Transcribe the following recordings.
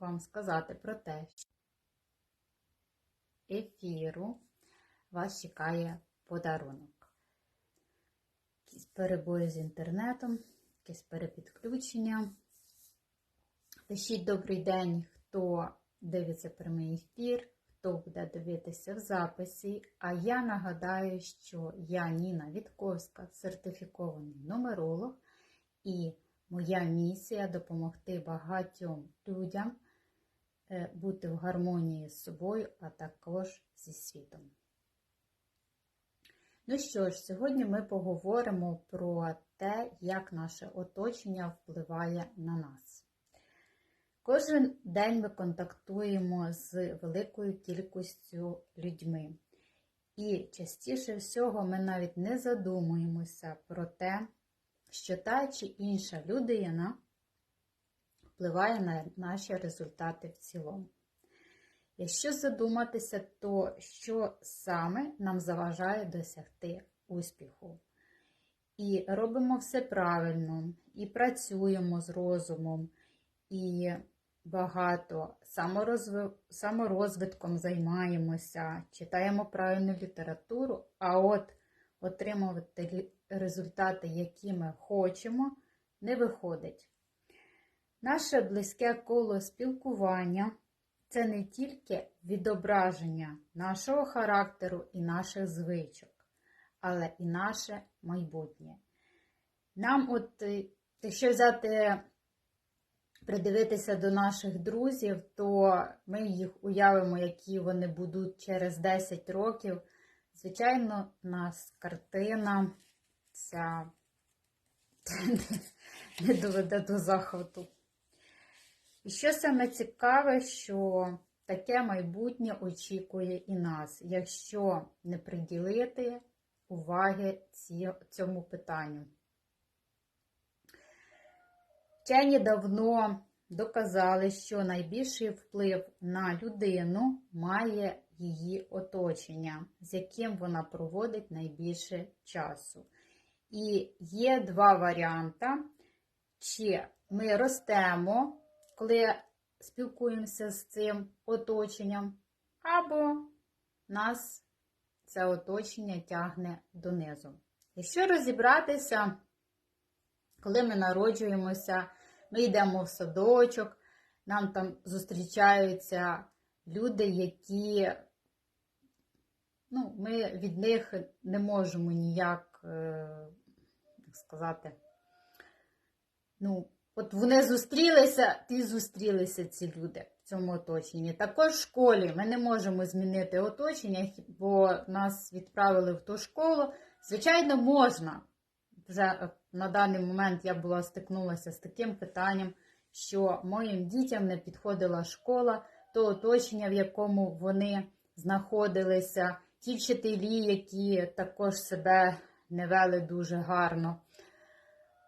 вам сказати про те, що ефіру вас чекає подарунок. Якісь перебої з інтернетом, якесь перепідключення. Пишіть добрий день, хто дивиться прямий ефір, хто буде дивитися в записі. А я нагадаю, що я Ніна Вітковська, сертифікований нумеролог, і моя місія допомогти багатьом людям бути в гармонії з собою, а також зі світом. Ну що ж, сьогодні ми поговоримо про те, як наше оточення впливає на нас. Кожен день ми контактуємо з великою кількістю людьми. І частіше всього ми навіть не задумуємося про те, що та чи інша людина впливає на наші результати в цілому. Якщо задуматися, то що саме нам заважає досягти успіху? І робимо все правильно, і працюємо з розумом, і багато саморозви... саморозвитком займаємося, читаємо правильну літературу, а от отримувати результати, які ми хочемо, не виходить. Наше близьке коло спілкування це не тільки відображення нашого характеру і наших звичок, але і наше майбутнє. Нам, от, якщо взяти, придивитися до наших друзів, то ми їх уявимо, які вони будуть через 10 років. Звичайно, нас картина ця не доведе до захвату. І що саме цікаве, що таке майбутнє очікує і нас, якщо не приділити уваги цьому питанню. Вчені давно доказали, що найбільший вплив на людину має її оточення, з яким вона проводить найбільше часу. І є два варіанти, чи ми ростемо коли спілкуємося з цим оточенням, або нас це оточення тягне донизу. Якщо розібратися, коли ми народжуємося, ми йдемо в садочок, нам там зустрічаються люди, які ну, ми від них не можемо ніяк, як сказати, ну, От вони зустрілися, і зустрілися ці люди в цьому оточенні. Також в школі ми не можемо змінити оточення, бо нас відправили в ту школу. Звичайно, можна. Вже на даний момент я була стикнулася з таким питанням, що моїм дітям не підходила школа, то оточення, в якому вони знаходилися, ті вчителі, які також себе не вели дуже гарно.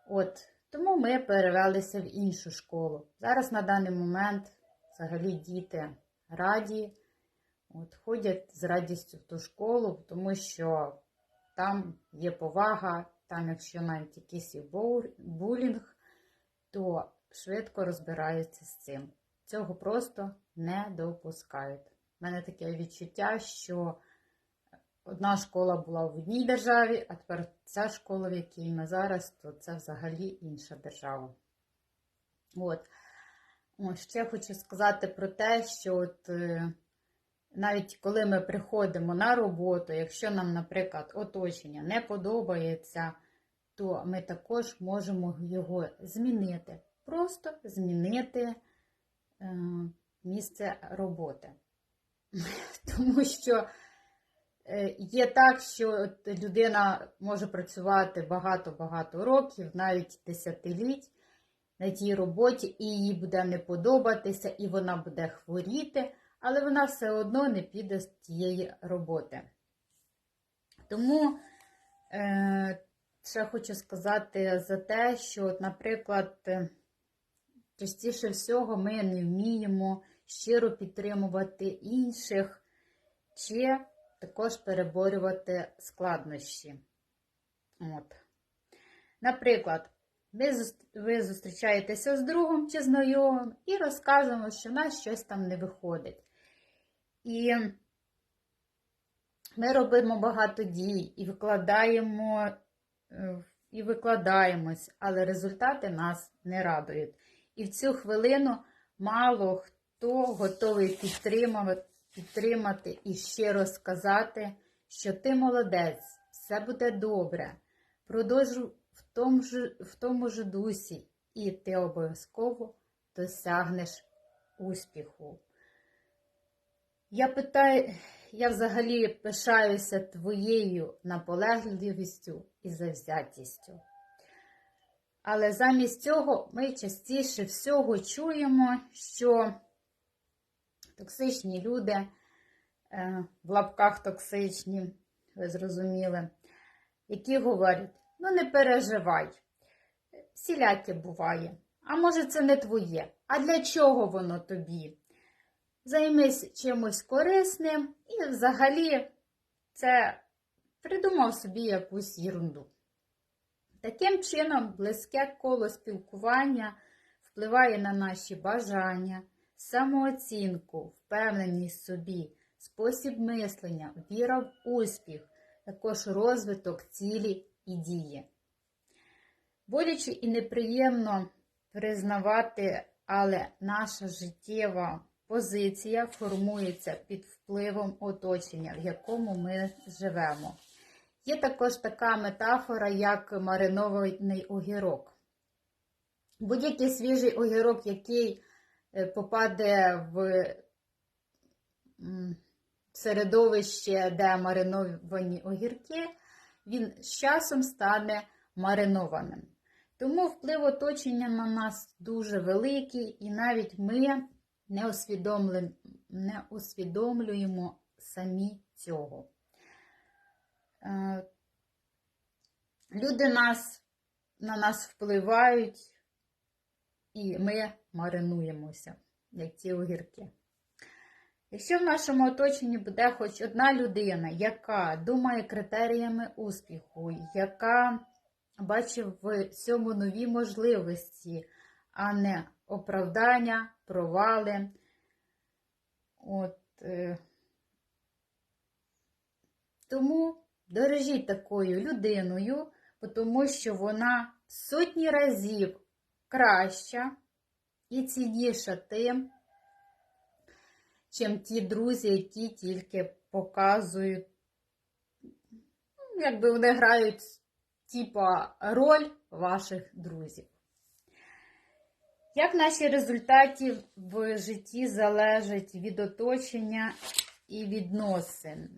От, тому ми перевелися в іншу школу. Зараз на даний момент взагалі діти раді, от, ходять з радістю в ту школу, тому що там є повага, там, якщо навіть якийсь булінг, то швидко розбираються з цим. Цього просто не допускають. У мене таке відчуття, що Одна школа була в одній державі, а тепер ця школа, в якій ми зараз, то це взагалі інша держава. От. Ще хочу сказати про те, що от, е, навіть коли ми приходимо на роботу, якщо нам, наприклад, оточення не подобається, то ми також можемо його змінити. Просто змінити е, місце роботи. Тому що. Е, є так, що людина може працювати багато-багато років, навіть десятиліть на тій роботі, і їй буде не подобатися, і вона буде хворіти, але вона все одно не піде з тієї роботи. Тому е, ще хочу сказати за те, що, наприклад, е, частіше всього ми не вміємо щиро підтримувати інших. чи також переборювати складнощі. От. Наприклад, ви, зустрічаєтеся з другом чи знайомим і розказуємо, що в нас щось там не виходить. І ми робимо багато дій і викладаємо, е, і викладаємось, але результати нас не радують. І в цю хвилину мало хто готовий підтримувати, підтримати і щиро сказати, що ти молодець, все буде добре. Продовжуй в тому ж, в тому ж дусі, і ти обов'язково досягнеш успіху. Я питаю, я взагалі пишаюся твоєю наполегливістю і завзятістю. Але замість цього ми частіше всього чуємо, що токсичні люди, е, в лапках токсичні, ви зрозуміли, які говорять, ну не переживай, всіляке буває. А може це не твоє? А для чого воно тобі? Займись чимось корисним і взагалі це придумав собі якусь ерунду. Таким чином, близьке коло спілкування впливає на наші бажання, самооцінку, впевненість в собі, спосіб мислення, віра в успіх, також розвиток цілі і дії. Боляче і неприємно признавати, але наша життєва позиція формується під впливом оточення, в якому ми живемо. Є також така метафора, як маринований огірок. Будь-який свіжий огірок, який попаде в середовище, де мариновані огірки, він з часом стане маринованим. Тому вплив оточення на нас дуже великий, і навіть ми не, усвідомлен- не усвідомлюємо самі цього. Е, Люди нас, на нас впливають, і ми маринуємося, як ці огірки. Якщо в нашому оточенні буде хоч одна людина, яка думає критеріями успіху, яка бачить в цьому нові можливості, а не оправдання, провали, от, е, тому дорожіть такою людиною, тому що вона сотні разів краща і цінніша тим, чим ті друзі, які тільки показують, якби вони грають типа роль ваших друзів. Як наші результати в житті залежать від оточення і відносин?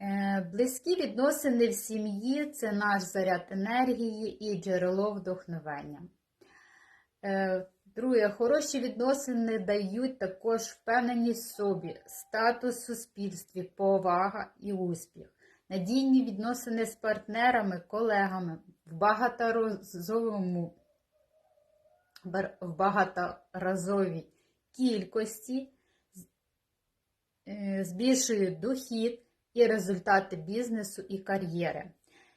Е, Близькі відносини в сім'ї це наш заряд енергії і джерело вдохновення. Друге, хороші відносини дають також впевненість в собі, статус в суспільстві, повага і успіх. Надійні відносини з партнерами, колегами в багаторазовому в багаторазовій кількості е, збільшують дохід і результати бізнесу і кар'єри.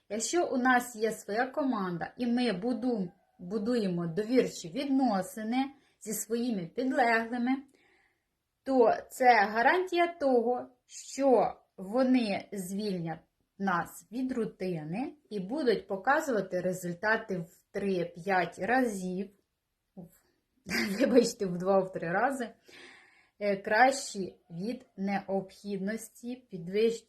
Якщо у нас є своя команда і ми буду- будуємо довірчі відносини зі своїми підлеглими, то це гарантія того, що вони звільнять нас від рутини і будуть показувати результати в 3-5 разів, вибачте, в 2-3 рази, е, кращі від необхідності підвищ...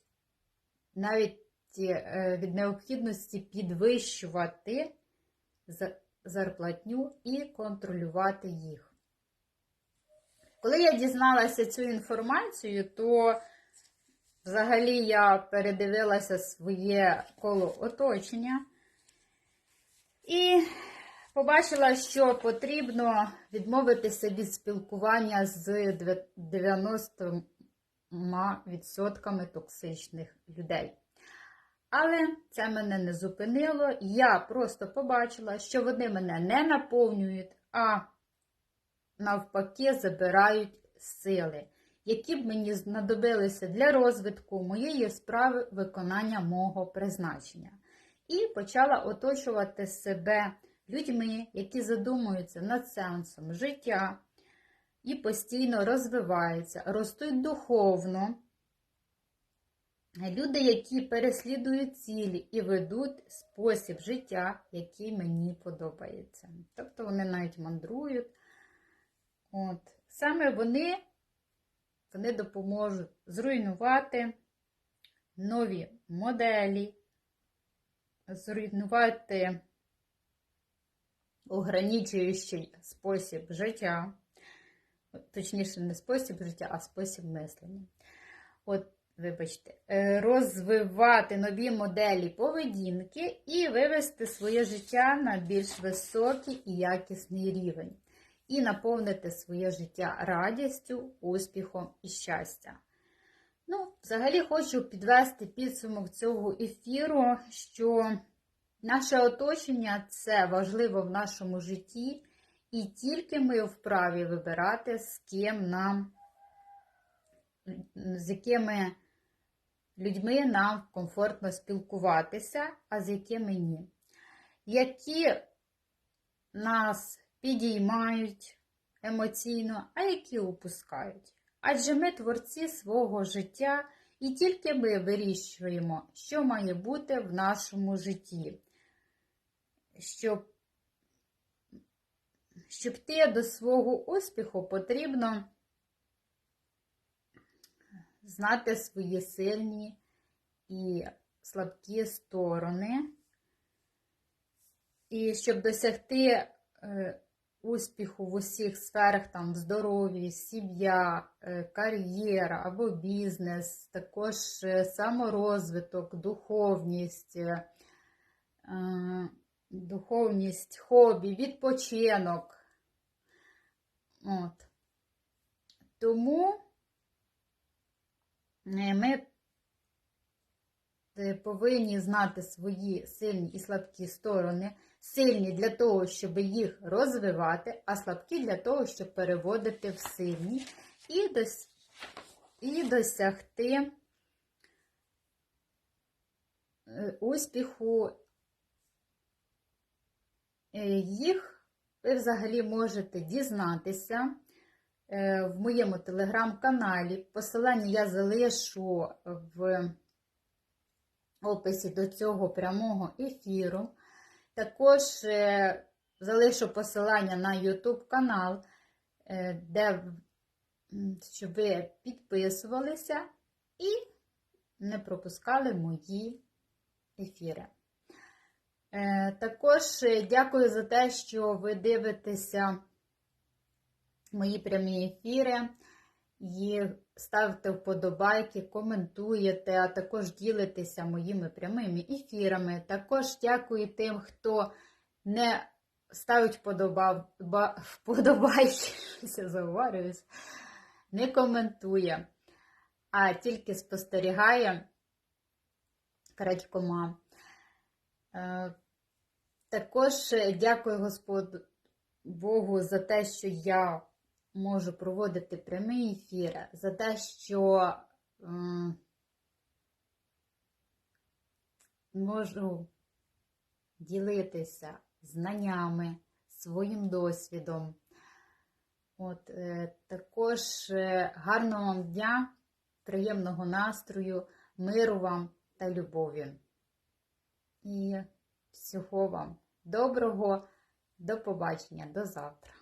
навіть е, від необхідності підвищувати зарплатню і контролювати їх. Коли я дізналася цю інформацію, то взагалі я передивилася своє коло оточення і побачила, що потрібно відмовитися від спілкування з 90% токсичних людей. Але це мене не зупинило. Я просто побачила, що вони мене не наповнюють, а навпаки забирають сили, які б мені знадобилися для розвитку моєї справи виконання мого призначення. І почала оточувати себе людьми, які задумуються над сенсом життя і постійно розвиваються, ростуть духовно. Люди, які переслідують цілі і ведуть спосіб життя, який мені подобається. Тобто вони навіть мандрують. От. Саме вони, вони допоможуть зруйнувати нові моделі, зруйнувати ограничуючий спосіб життя. Точніше, не спосіб життя, а спосіб мислення. От, вибачте, е, розвивати нові моделі поведінки і вивести своє життя на більш високий і якісний рівень. І наповнити своє життя радістю, успіхом і щастям. Ну, взагалі хочу підвести підсумок цього ефіру, що наше оточення це важливо в нашому житті, і тільки ми вправі вибирати, з ким нам, з якими людьми нам комфортно спілкуватися, а з якими ні. Які нас підіймають емоційно, а які опускають. Адже ми творці свого життя, і тільки ми вирішуємо, що має бути в нашому житті. Щоб щоб йти до свого успіху, потрібно знати свої сильні і слабкі сторони. І щоб досягти е, успіху в усіх сферах, там, здоров'ї, сім'я, е, кар'єра або бізнес, також е, саморозвиток, духовність, духовність, хобі, відпочинок. От. Тому ми повинні знати свої сильні і слабкі сторони, сильні для того, щоб їх розвивати, а слабкі для того, щоб переводити в сильні і, дос... і досягти е, успіху. Е, їх ви взагалі можете дізнатися. е, в моєму телеграм-каналі. Посилання я залишу в описі до цього прямого ефіру. Також е, залишу посилання на YouTube канал, е, де щоб ви підписувалися і не пропускали мої ефіри. Е, також дякую за те, що ви дивитеся мої прямі ефіри і ставте вподобайки, коментуєте, а також ділитеся моїми прямими ефірами. Також дякую тим, хто не ставить вподобайки, я заговорююсь, не коментує, а тільки спостерігає крадькома. Е, також дякую Господу Богу за те, що я можу проводити прямі ефіри, за те, що можу ділитися знаннями, своїм досвідом. От, е, Також е, гарного вам дня, приємного настрою, миру вам та любові. І всього вам доброго, до побачення, до завтра.